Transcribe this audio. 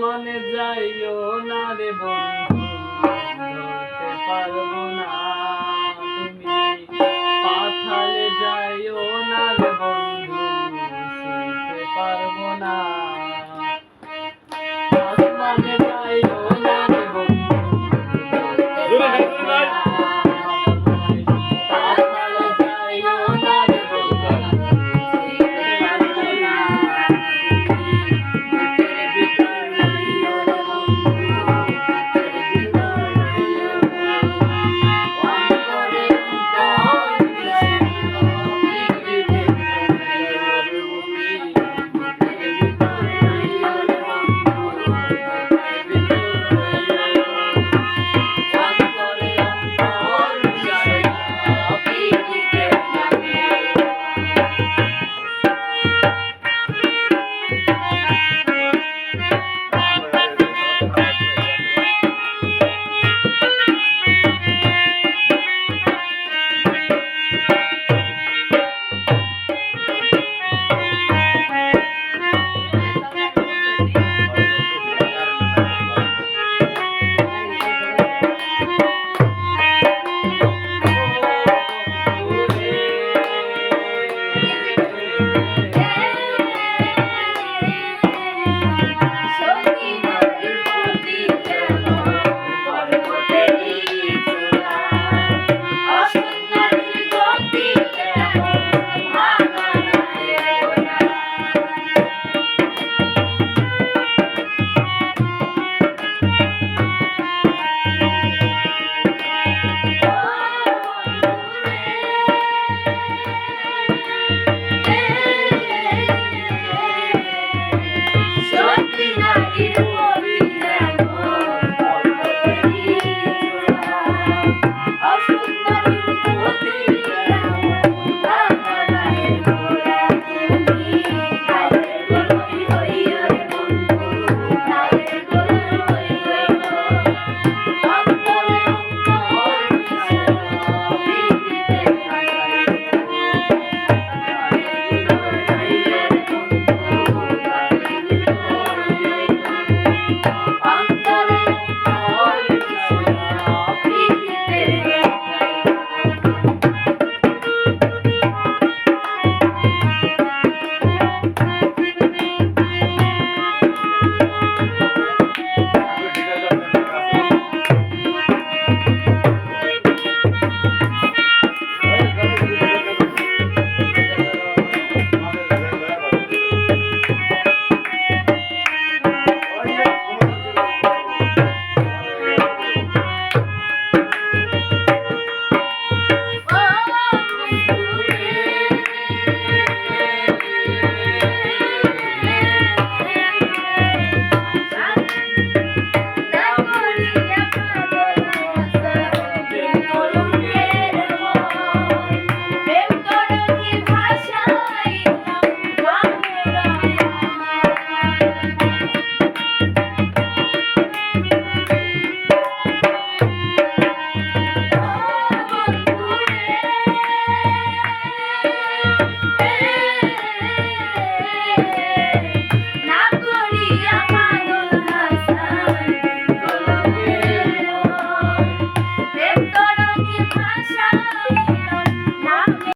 মনে যাইও না রে বন্ধু পারব না তুমি পাঠালে যাইও না রে বন্ধু শুনতে পারব না